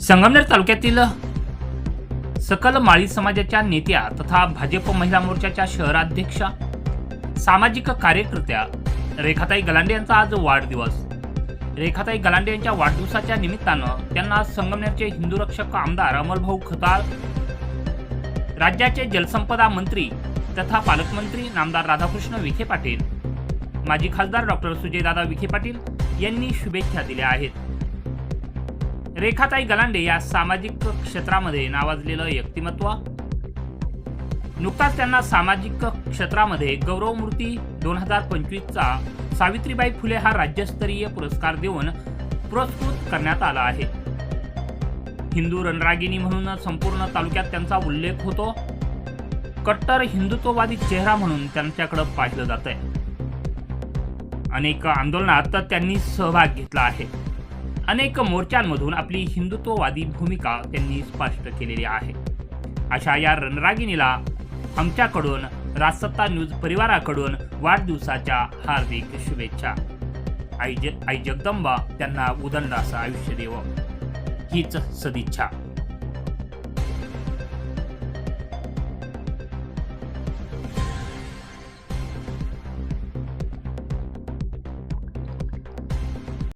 संगमनेर तालुक्यातील सकल माळी समाजाच्या नेत्या तथा भाजप महिला मोर्चाच्या शहराध्यक्षा सामाजिक कार्यकर्त्या रेखाताई गलांडे यांचा आज वाढदिवस. रेखाताई गलांडे यांच्या वाढदिवसाच्या निमित्तानं त्यांना संगमनेरचे हिंदू रक्षक आमदार अमलभाऊ खताळ राज्याचे जलसंपदा मंत्री तथा पालकमंत्री नामदार राधाकृष्ण विखे पाटील माजी खासदार डॉक्टर सुजयदादा विखे पाटील यांनी शुभेच्छा दिल्या आहेत. रेखाताई गलांडे या सामाजिक क्षेत्रामध्ये नावाजलेलं व्यक्तिमत्व? नुकताच त्यांना सामाजिक क्षेत्रामध्ये गौरवमूर्ती दोन हजार पंचवीसचा सावित्रीबाई फुले हा राज्यस्तरीय पुरस्कार देऊन पुरस्कृत करण्यात आला आहे. हिंदू रणरागिणी म्हणून संपूर्ण तालुक्यात त्यांचा उल्लेख होतो. कट्टर हिंदुत्ववादी चेहरा म्हणून त्यांच्याकडे पाहिलं जात आहे अनेक आंदोलनात त्यांनी सहभाग घेतला आहे. अनेक मोर्चांमधून आपली हिंदुत्ववादी भूमिका त्यांनी स्पष्ट केलेली आहे. अशा या रणरागिणीला आमच्याकडून राजसत्ता न्यूज परिवाराकडून वाढदिवसाच्या हार्दिक शुभेच्छा. आई ज आई जगदंबा त्यांना उदंड असं आयुष्य देव. हीच सदिच्छा.